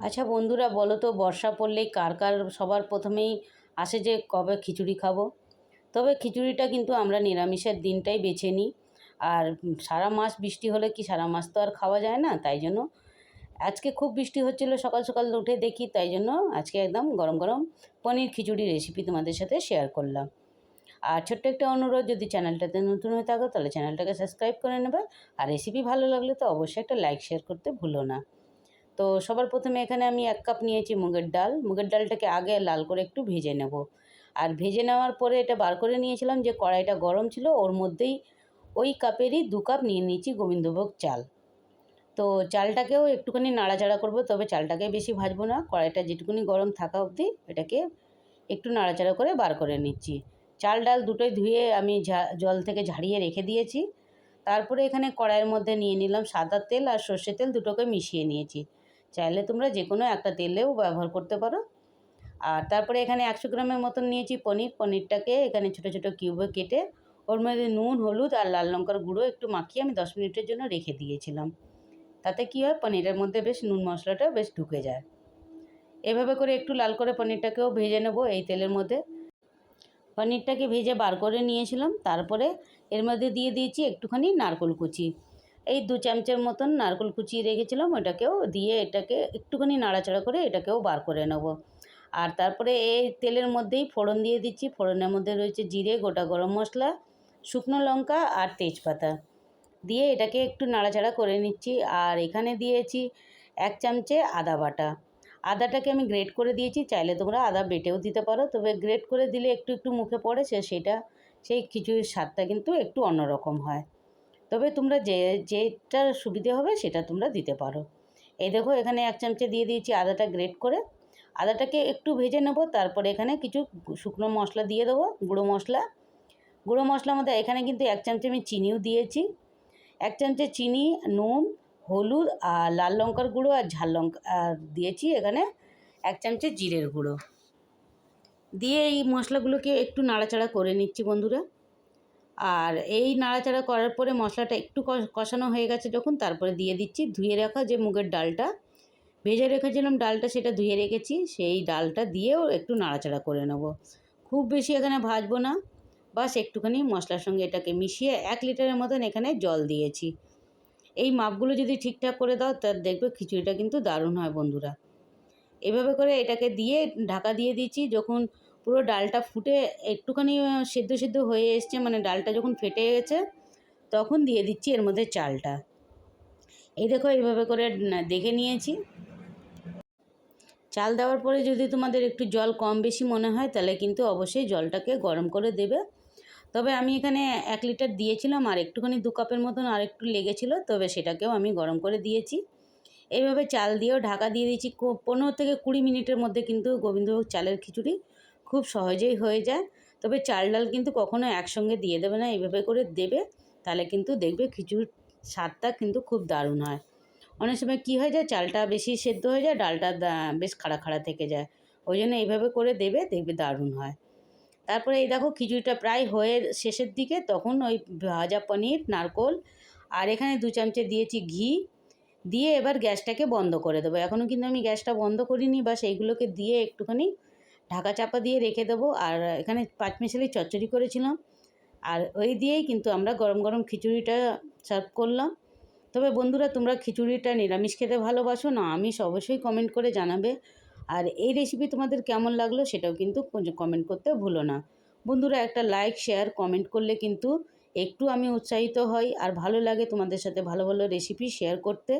আচ্ছা বন্ধুরা, বলো তো বর্ষা পড়লেই কার কার সবার প্রথমেই আসে যে কবে খিচুড়ি খাব? তবে খিচুড়িটা কিন্তু আমরা নিরামিষের দিনটাই বেছে নিই। আর সারা মাস বৃষ্টি হলে কি সারা মাস তো আর খাওয়া যায় না? তাই জন্য আজকে খুব বৃষ্টি হচ্ছিল, সকাল সকাল উঠে দেখি, তাই জন্য আজকে একদম গরম গরম পনির খিচুড়ি রেসিপি তোমাদের সাথে শেয়ার করলাম। আর ছোট্ট একটা অনুরোধ, যদি চ্যানেলটাতে নতুন হয়ে থাকো তাহলে চ্যানেলটাকে সাবস্ক্রাইব করে নেবে। আর রেসিপি ভালো লাগলে তো অবশ্যই একটা লাইক শেয়ার করতে ভুলো না। তো সবার প্রথমে এখানে আমি এক কাপ নিয়েছি মুগের ডাল। মুগের ডালটাকে আগে লাল করে একটু ভেজে নেব। আর ভেজে নেওয়ার পরে এটা বার করে নিয়েছিলাম যে কড়াইটা গরম ছিল, ওর মধ্যেই ওই কাপেরই দু কাপ নিয়ে নিয়েছি গোবিন্দভোগ চাল। তো চালটাকেও একটুখানি নাড়াচাড়া করব, তবে চালটাকে বেশি ভাজবো না। কড়াইটা যেটুকুনি গরম থাকা অবধি এটাকে একটু নাড়াচাড়া করে বার করে নিচ্ছি। চাল ডাল দুটোই ধুয়ে আমি জল থেকে ঝাড়িয়ে রেখে দিয়েছি। তারপরে এখানে কড়াইয়ের মধ্যে নিয়ে নিলাম সাদা তেল আর সর্ষের তেল দুটোকে মিশিয়ে নিয়েছি। চাইলে তোমরা যে কোনো একটা তেলেও ব্যবহার করতে পারো। আর তারপরে এখানে একশো গ্রামের মতন নিয়েছি পনির। পনিরটাকে এখানে ছোটো ছোটো কিউবে কেটে ওর মধ্যে নুন, হলুদ আর লাল লঙ্কার গুঁড়ো একটু মাখিয়ে আমি দশ মিনিটের জন্য রেখে দিয়েছিলাম। তাতে কী হয়, পনিরের মধ্যে বেশ নুন মশলাটা বেশ ঢুকে যায়। এভাবে করে একটু লাল করে পনিরটাকেও ভেজে নেব এই তেলের মধ্যে। পনিরটাকে ভেজে বার করে নিয়েছিলাম। তারপরে এর মধ্যে দিয়ে দিয়েছি একটুখানি নারকোল কুচি। এই দু চামচের মতন নারকোল কুচিয়ে রেখেছিলাম ওটাকেও দিয়ে এটাকে একটুখানি নাড়াচাড়া করে এটাকেও বার করে নেব। আর তারপরে এই তেলের মধ্যেই ফোড়ন দিয়ে দিচ্ছি। ফোড়নের মধ্যে রয়েছে জিরে, গোটা গরম মশলা, শুকনো লঙ্কা আর তেজপাতা। দিয়ে এটাকে একটু নাড়াচাড়া করে নিচ্ছি। আর এখানে দিয়েছি এক চামচে আদা বাটা। আদাটাকে আমি গ্রেট করে দিয়েছি, চাইলে তোমরা আদা বেটেও দিতে পারো। তবে গ্রেট করে দিলে একটু একটু মুখে পড়ে সে, সেটা, সেই খিচুড়ির স্বাদটা কিন্তু একটু অন্যরকম হয়। তবে তোমরা যে, যেটা সুবিধে হবে সেটা তোমরা দিতে পারো। এই দেখো এখানে এক চামচে দিয়ে দিয়েছি আদাটা গ্রেট করে। আদাটাকে একটু ভেজে নেব, তারপরে এখানে কিছু শুকনো মশলা দিয়ে দেবো, গুঁড়ো মশলা। গুঁড়ো মশলার মধ্যে এখানে কিন্তু এক চামচে আমি চিনিও দিয়েছি। এক চামচে চিনি, নুন, হলুদ আর লাল লঙ্কার গুঁড়ো আর ঝাল লঙ্কা দিয়েছি এখানে এক চামচে জিরের গুঁড়ো। দিয়ে এই মশলাগুলোকে একটু নাড়াচাড়া করে নিচ্ছি বন্ধুরা। আর এই নাড়াচাড়া করার পরে মশলাটা একটু কষানো হয়ে গেছে যখন, তারপরে দিয়ে দিচ্ছি, ধুয়ে রাখা যে মুগের ডালটা। ভেজে রেখেছিলাম ডালটা, সেটা ধুয়ে রেখেছি, সেই ডালটা দিয়েও একটু নাড়াচাড়া করে নেব। খুব বেশি এখানে ভাজবো না, বাস একটুখানি মশলার সঙ্গে এটাকে মিশিয়ে এক লিটারের মতন এখানে জল দিয়েছি। এই মাপগুলো যদি ঠিকঠাক করে দাও তার দেখবে খিচুড়িটা কিন্তু দারুণ হয় বন্ধুরা। এভাবে করে এটাকে দিয়ে ঢাকা দিয়ে দিচ্ছি যখন পুরো ডালটা ফুটে একটুখানি সেদ্ধ সেদ্ধ হয়ে এসছে মানে ডালটা যখন ফেটে গেছে, তখন দিয়ে দিচ্ছি এর মধ্যে চালটা। এই দেখো এইভাবে করে দেখে নিয়েছি। চাল দেওয়ার পরে যদি তোমাদের একটু জল কম বেশি মনে হয়, তাহলে কিন্তু অবশ্যই জলটাকে গরম করে দেবে। তবে আমি এখানে এক লিটার দিয়েছিলাম, আর একটুখানি দু কাপের মতন আর একটু লেগেছিল, তবে সেটাকেও আমি গরম করে দিয়েছি। এইভাবে চাল দিয়েও ঢাকা দিয়ে দিয়েছি পনেরো থেকে কুড়ি মিনিটের মধ্যে কিন্তু গোবিন্দভোগ চালের খিচুড়ি খুব সহজেই হয়ে যায়। তবে চাল ডাল কিন্তু কখনো একসঙ্গে দিয়ে দেবে না এইভাবে করে দেবে, তাহলে কিন্তু দেখবে খিচুড়ির স্বাদটা কিন্তু খুব দারুণ হয়। অনেক সময় কী হয়ে যায় চালটা বেশি সেদ্ধ হয়ে যায়, ডালটা বেশ খাড়া খাড়া থেকে যায়, ওই জন্য এইভাবে করে দেবে, দেখবে দারুণ হয়। তারপরে এই দেখো খিচুড়িটা প্রায় হয়ে শেষের দিকে, তখন ওই ভাজা পনির, নারকোল আর এখানে দু চামচে দিয়েছি ঘি, দিয়ে এবার গ্যাসটাকে বন্ধ করে দেবো। এখনও কিন্তু আমি গ্যাসটা বন্ধ করিনি বা সেইগুলোকে দিয়ে একটুখানি ঢাকা চাপা দিয়ে রেখে দেবো। আর এখানে পাঁচ মিশালি চচ্চড়ি করেছিলাম। আর ওই দিয়েই কিন্তু আমরা গরম গরম খিচুড়িটা সার্ভ করলাম। তবে বন্ধুরা, তোমরা খিচুড়িটা নিরামিষ খেতে ভালোবাসো না, আমিষ অবশ্যই কমেন্ট করে জানাবে। আর এই রেসিপি তোমাদের কেমন লাগল সেটাও কিন্তু কমেন্ট করতে ভুলো না। বন্ধুরা, একটা লাইক শেয়ার কমেন্ট করলে কিন্তু একটু আমি উৎসাহিত হই। আর ভালো লাগে তোমাদের সাথে ভালো ভালো রেসিপি শেয়ার করতে।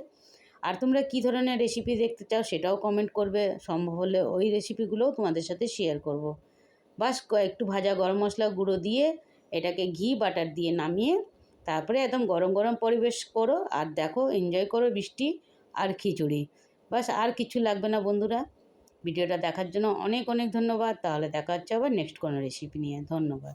আর তোমরা কী ধরনের রেসিপি দেখতে চাও সেটাও কমেন্ট করবে। সম্ভব হলে ওই রেসিপিগুলোও তোমাদের সাথে শেয়ার করব। বাস একটু ভাজা গরম মশলা গুঁড়ো দিয়ে এটাকে ঘি বাটার দিয়ে নামিয়ে তারপরে একদম গরম গরম পরিবেশ করো আর দেখো এনজয় করো বৃষ্টি আর খিচুড়ি। বাস আর কিছু লাগবে না বন্ধুরা। ভিডিওটা দেখার জন্য অনেক অনেক ধন্যবাদ। তাহলে দেখা হচ্ছে আবার নেক্সট কোনো রেসিপি নিয়ে। ধন্যবাদ।